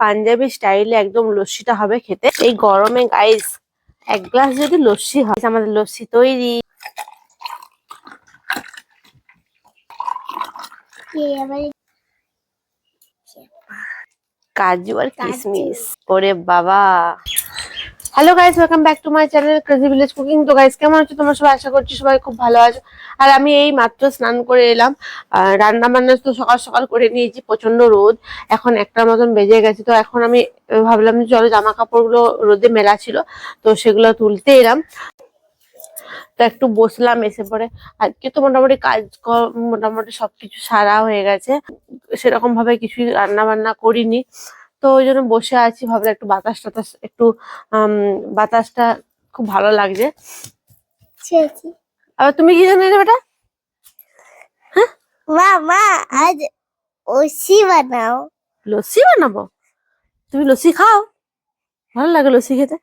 পাঞ্জাবি স্টাইলে একদম লস্যিটা হবে খেতে। এই গরমে গাইস এক গ্লাস যদি লস্যি হয় আমাদের লস্যি তৈরি। কাজু আর কিসমিস। কিশমিশ ওরে বাবা। Hello guys welcome back to my channel crazy village cooking তো গাইস কেমন আছো? তোমরা সবাই আশা করছি সবাই খুব ভালো আছো। আর আমি এই মাত্র স্নান করে এলাম। রান্না বান্না তো সকাল সকাল করে নিয়েছি প্রচণ্ড রোদ। এখন একটার মতন বেজে গেছে। তো এখন আমি ভাবলাম যে চলো জামা কাপড়গুলো রোদে মেলা ছিল, তো সেগুলো তুলতে এলাম। তো একটু বসলাম এসে পরে। আজকে তো মোটামুটি কাজ মোটামুটি সবকিছু সারা হয়ে গেছে। সেরকম ভাবে কিছুই রান্না বান্না করিনি। তো ওই জন্য বসে আছি ভাবলাম একটু বাতাস টাতাস একটু বাতাসটা খুব ভালো লাগছে। আবার তুমি কি জানো বেটা? মা মা আজ ওসি বানাও। লস্যি বানাবো? তুমি লস্যি খাও। ভালো লাগে লস্যি খেতে।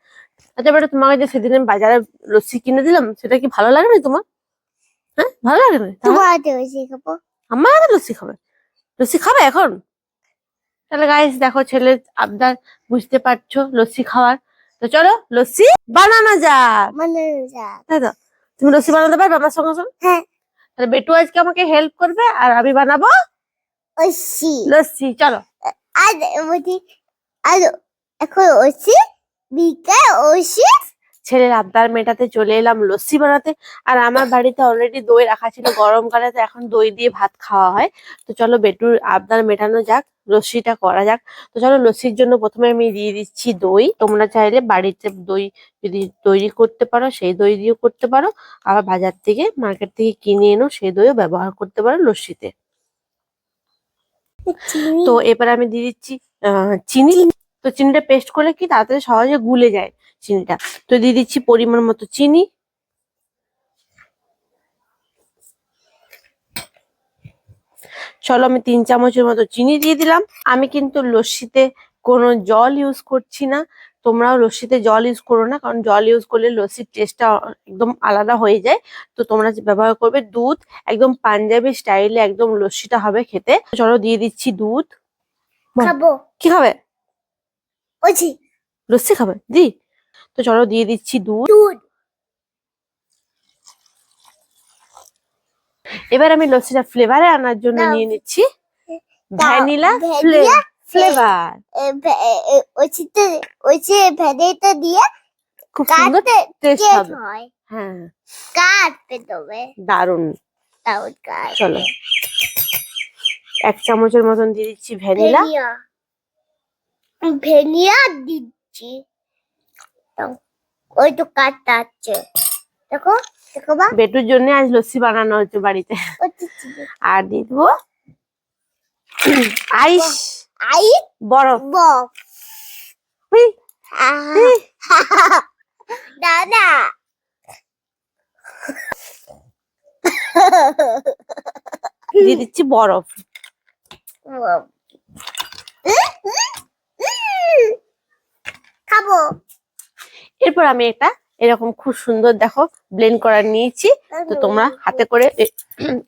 আচ্ছা বেটা তোমাকে যে সেদিন আমি বাজারে লস্যি কিনে দিলাম সেটা কি ভালো লাগে না তোমার? হ্যাঁ? ভালো লাগে না তোমার হাতে খাব। আমার লস্যি খাবে। লস্যি খাবে এখন? তাহলে গাইস দেখো ছেলে আবদার বুঝতে পারছ লস্যি খাওয়ার। তো চলো লস্যি বানানো যাক। মানে যা তাই তো? তুমি লস্যি বানাতে পারবে আমার সঙ্গে সঙ্গে? হ্যাঁ। তাহলে বেটু আজকে আমাকে হেল্প করবে আর আমি বানাবো ওসি লস্যি চলো। আজ বলছি আজ এখন ওসি বিকাল ওসি ছেলের আবদার মেটাতে চলে এলাম লস্যি বানাতে আর আমার বাড়িতে অলরেডি দই রাখা ছিল গরমকালে তো এখন দই দিয়ে ভাত খাওয়া হয়। তো চলো বেটুর আবদার মেটানো যাক। লস্যিটা করা যাক। তো চলো লস্যির জন্য প্রথমে আমি দিয়ে দিচ্ছি দই। তোমরা চাইলে বাড়িতে দই যদি তৈরি করতে পারো সেই দই দিয়েও করতে পারো। আবার বাজার থেকে মার্কেট থেকে কিনে এনো সেই দইও ব্যবহার করতে পারো লস্যিতে। তো এবার আমি দিয়ে দিচ্ছি আহ, চিনি। তো চিনিটা পেস্ট করলে কি তাড়াতাড়ি সহজে গুলে যায় চিনিটা। তো দিয়ে দিচ্ছি পরিমাণ মতো চিনি। চলো আমি তিন চামচের মতো চিনি দিয়ে দিলাম। আমি কিন্তু লস্যিতে কোনো জল ইউজ করছি না। তোমরাও লস্যিতে জল ইউজ করো না কারণ জল ইউজ করলে লস্যির টেস্টটা একদম আলাদা হয়ে যায়। তো তোমরা যে ব্যবহার করবে দুধ একদম পাঞ্জাবি স্টাইলে একদম লস্যিটা হবে খেতে। চলো দিয়ে দিচ্ছি দুধ। খাব। কি খাবে? লস্যি খাবে? দি তো চলো দিয়ে দিচ্ছি দুধ। এবার আমি লস্যিটা ফ্লেভারে আনার জন্য নিয়ে নিচ্ছি। ভ্যানিলা ফ্লেভার ওসিতে ওসি ভেদেটা দিয়ে খুব সুন্দর টেস্ট হবে। হ্যাঁ। কাটতে দেবে। দারুণ চলো। এক চামচের মতন দিয়ে দিচ্ছি ভ্যানিলা। ভেনিয়া। ভেনিয়া দিচ্ছি। ওই তো কাটতে আছে দেখো দেখো বা। বেটুর জন্য আজ লস্যি বানানো হচ্ছে বাড়িতে। আর দিয়ে দেবো আইস। আই বরফ। হুই, দাদা দিয়ে দিচ্ছি বরফ। খাব। এরপর আমি এটা এরকম খুব সুন্দর দেখো ব্লেন্ড করা নিয়েছি। তো তোমরা হাতে করে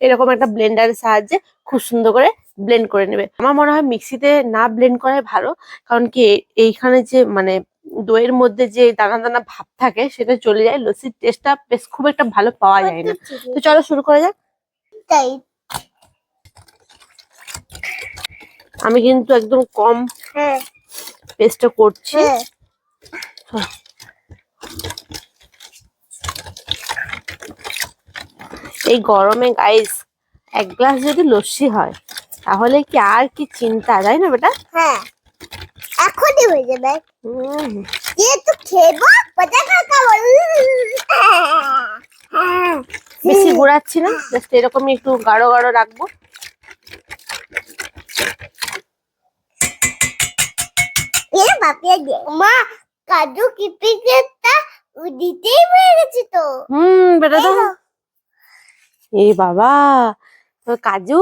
এরকম একটা ব্লেন্ডারের সাহায্যে খুব সুন্দর করে ব্লেন্ড করে নেবে। আমার মনে হয় মিক্সিতে না ব্লেন্ড করাই ভালো। কারণ কি এইখানে যে মানে দইয়ের মধ্যে যে দানা দানা ভাব থাকে সেটা চলে যায় লস্যির টেস্টটা বেশ খুব একটা ভালো পাওয়া যায় না। তো চলো শুরু করা যাক। তাই আমি কিন্তু একদম কম হ্যাঁ। পেস্টটা করছি। এই গরমে গাইস এক গ্লাস যদি লস্যি হয় তাহলে কি আর কি চিন্তা তাই না বেটা? হ্যাঁ এখনই হয়ে যাবে। হুম। যেহেতু খেবো পতাকা খাব। বেশি ঘোরাচ্ছি না জাস্ট এরকমই একটু গাঢ় গাঢ় রাখব। এ বাপিয়া দে মা কাজু কিপিকেটা দিতেই গেছে তো। হুম বেটা তো। এই বাবা তো কাজু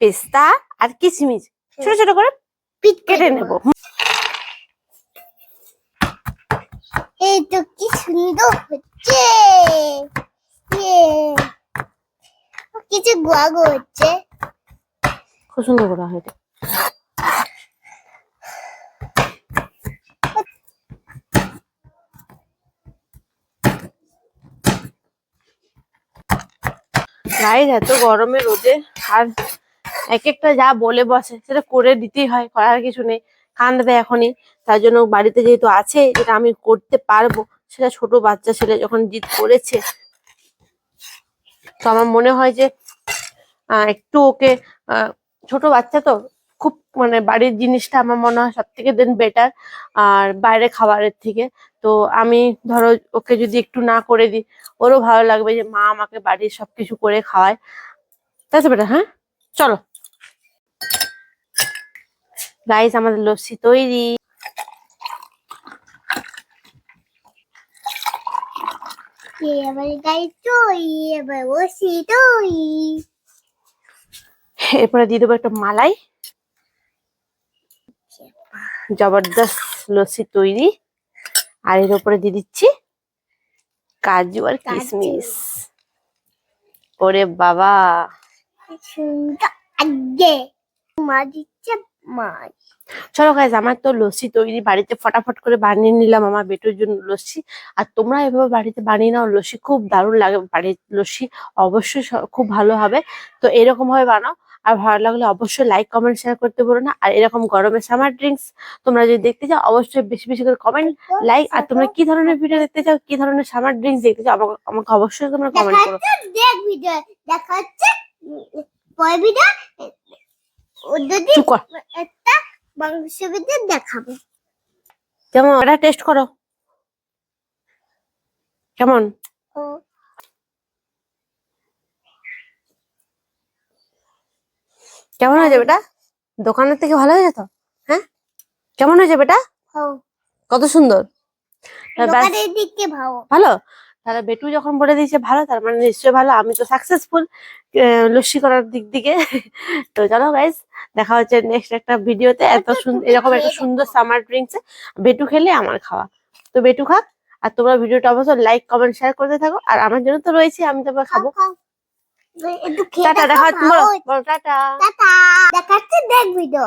পেস্তা আর কিশমিশ। ছোট ছোট করে পিট কেটে নেব। এই তো কি সুন্দর হচ্ছে। ইয়ে। কিছু গোয়া গো হচ্ছে। খুব সুন্দর করা হয়েছে। গাইজ এত গরমে রোদে আর এক একটা যা বলে বসে, সেটা করে দিতেই হয়, করার কিছু নেই। কান্দবে এখনই। তার জন্য বাড়িতে যেহেতু আছে, যেটা আমি করতে পারব, সেটা ছোট বাচ্চা ছেলে যখন জিত করেছে। তো আমার মনে হয় যে একটু ওকে ছোট বাচ্চা তো খুব মানে বাড়ির জিনিসটা আমার মনে হয় সব থেকে দেন বেটার আর বাইরে খাবারের থেকে। তো আমি ধরো ওকে যদি একটু না করে দিই ওরও ভালো লাগবে যে মা আমাকে বাড়ির সবকিছু করে খাওয়ায়। তাই বেটা হ্যাঁ? চলো। গাইস আমাদের লস্যি তৈরি। এরপরে দিয়ে দেবো একটা মালাই। জবরদস্ত লস্যি তৈরি। আর এর উপরে দিয়ে দিচ্ছি কাজু আর। কিশমিশ ওরে বাবা। চলো গাইজ আমার তো লস্যি তৈরি বাড়িতে ফটাফট করে বানিয়ে নিলাম আমার বেটোর জন্য লস্যি। আর তোমরা এভাবে বাড়িতে বানিয়ে নাও লস্যি খুব দারুণ লাগে। বাড়ির লস্যি অবশ্যই খুব ভালো হবে। তো এরকম ভাবে বানাও। আর ভালো লাগলে অবশ্যই লাইক কমেন্ট শেয়ার করতে পারো না। আর এরকম গরমে সামার ড্রিঙ্কস তোমরা যদি দেখতে চাও অবশ্যই বেশি বেশি করে কমেন্ট লাইক আর তোমরা কি ধরনের ভিডিও দেখতে চাও কি ধরনের সামার ড্রিঙ্কস দেখতে চাও আমাকে আমাকে অবশ্যই তোমরা কমেন্ট করো। দেখ ভিডিও দেখা হচ্ছে পরে ভিডিও একটা মাংস ভিডিও দেখাবো। কেমন? এটা টেস্ট করো। কেমন? ও। কেমন হয়েছে বেটা? দোকানের থেকে ভালো হয়েছে তো? হ্যাঁ? কেমন হয়েছে বেটা? কত সুন্দর। ভালো। তাহলে বেটু যখন বলে দিয়েছে ভালো তার মানে নিশ্চয়ই ভালো। আমি তো সাকসেসফুল লস্যি করার দিক দিকে। তো চলো গাইস দেখা হচ্ছে নেক্সট একটা ভিডিওতে। এত সুন্দর এরকম একটা সুন্দর সামার ড্রিঙ্কস বেটু খেলে আমার খাওয়া। তো বেটু খাক আর তোমরা ভিডিওটা অবশ্যই লাইক কমেন্ট শেয়ার করতে থাকো। আর আমার জন্য তো রয়েছে আমি তোমার খাব। টাটা দেখা টাটা। টাটা। দেখাচ্ছে দেখ ভিডিও